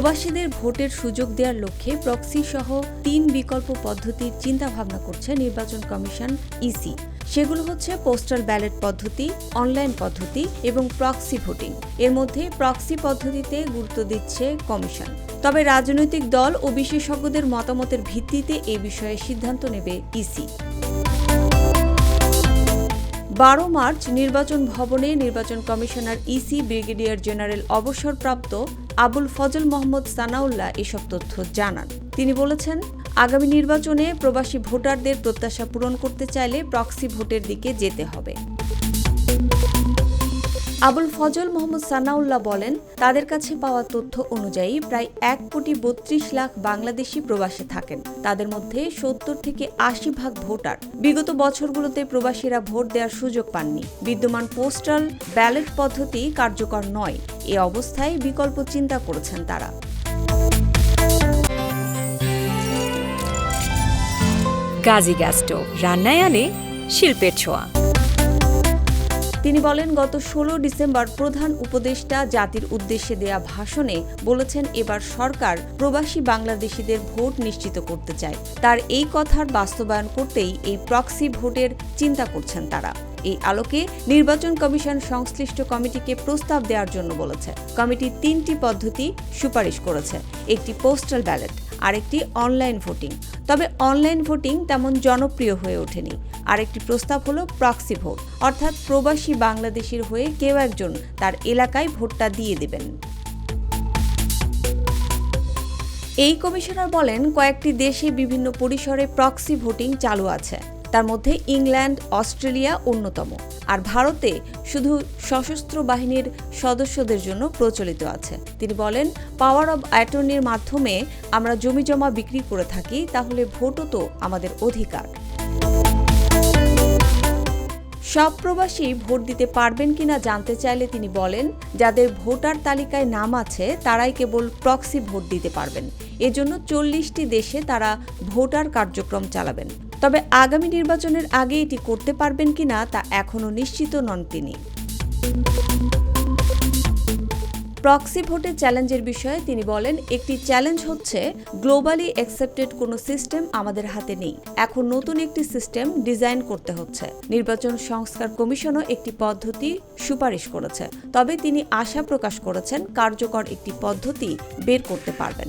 প্রবাসীদের ভোটের সুযোগ দেওয়ার লক্ষ্যে প্রক্সি সহ তিন বিকল্প পদ্ধতির চিন্তাভাবনা করছে নির্বাচন কমিশন ইসি। সেগুলো হচ্ছে পোস্টাল ব্যালট পদ্ধতি, অনলাইন পদ্ধতি এবং প্রক্সি ভোটিং। এর মধ্যে প্রক্সি পদ্ধতিতে গুরুত্ব দিচ্ছে কমিশন। তবে রাজনৈতিক দল ও বিশেষজ্ঞদের মতামতের ভিত্তিতে এ বিষয়ে সিদ্ধান্ত নেবে ইসি। বারো মার্চ নির্বাচন ভবনে নির্বাচন কমিশনার ইসি ব্রিগেডিয়ার জেনারেল অবসরপ্রাপ্ত আবুল ফজল মোহাম্মদ সানাউল্লাহ এসব তথ্য জানান। তিনি বলেছেন, আগামী নির্বাচনে প্রবাসী ভোটারদের প্রত্যাশা পূরণ করতে চাইলে প্রক্সি ভোটের দিকে যেতে হবে। আবুল ফজল মোহাম্মদ সানাউল্লাহ বলেন, তাদের কাছে পাওয়া তথ্য অনুযায়ী প্রায় এক কোটি বত্রিশ লাখ বাংলাদেশি প্রবাসে থাকেন। তাদের মধ্যে সত্তর থেকে আশি ভাগ ভোটার। বিগত বছরগুলোতে প্রবাসীরা ভোট দেওয়ার সুযোগ পাননি। বিদ্যমান পোস্টাল ব্যালট পদ্ধতি কার্যকর নয়। এ অবস্থায় বিকল্প চিন্তা করেছেন তারা। গাজী গ্যাস স্টোভ রান্নায় আনে শিল্পের ছোঁয়া। তিনি বলেন, গত ষোলো ডিসেম্বর প্রধান উপদেষ্টা জাতির উদ্দেশ্যে দেয়া ভাষণে বলেছেন, এবার সরকার প্রবাসী বাংলাদেশিদের ভোট নিশ্চিত করতে চায়। তার এই কথার বাস্তবায়ন করতেই এই প্রক্সি ভোটের চিন্তা করছেন তারা। এই আলোকে নির্বাচন কমিশন সংশ্লিষ্ট কমিটিকে প্রস্তাব দেওয়ার জন্য বলেছে। কমিটি তিনটি পদ্ধতি সুপারিশ করেছে। একটি পোস্টাল ব্যালট আরেকটি অনলাইন ভোটিং তবে অনলাইন ভোটিং তেমন জনপ্রিয় হয়ে ওঠেনি। আরেকটি প্রস্তাব হলো প্রক্সি ভোট অর্থাৎ প্রবাসী বাংলাদেশির হয়ে কেউ একজন তার এলাকায় ভোটটা দিয়ে দেবেন। এই কমিশনার বলেন, কয়েকটি দেশে বিভিন্ন পরিসরে প্রক্সি ভোটিং চালু আছে। তার মধ্যে ইংল্যান্ড, অস্ট্রেলিয়া অন্যতম। আর ভারতে শুধু সশস্ত্র বাহিনীর সদস্যদের জন্য প্রচলিত আছে। তিনি বলেন পাওয়ার অব অ্যাটর্নির মাধ্যমে আমরা জমি জমা বিক্রি করে থাকি, তাহলে ভোটও তো আমাদের অধিকার। সব প্রবাসী ভোট দিতে পারবেন কিনা জানতে চাইলে তিনি বলেন, যাদের ভোটার তালিকায় নাম আছে, তারাই কেবল প্রক্সি ভোট দিতে পারবেন। এজন্য চল্লিশটি দেশে তারা ভোটার কার্যক্রম চালাবেন। তবে আগামী নির্বাচনের আগে এটি করতে পারবেন কিনা তা এখনও নিশ্চিত নন তিনি। প্রক্সি ভোটের চ্যালেঞ্জের বিষয়ে তিনি বলেন, একটি চ্যালেঞ্জ হচ্ছে, গ্লোবালি অ্যাকসেপ্টেড কোনো সিস্টেম আমাদের হাতে নেই। এখন নতুন একটি সিস্টেম ডিজাইন করতে হচ্ছে। নির্বাচন সংস্কার কমিশনও একটি পদ্ধতি সুপারিশ করেছে। তবে তিনি আশা প্রকাশ করেছেন, কার্যকর একটি পদ্ধতি বের করতে পারবেন।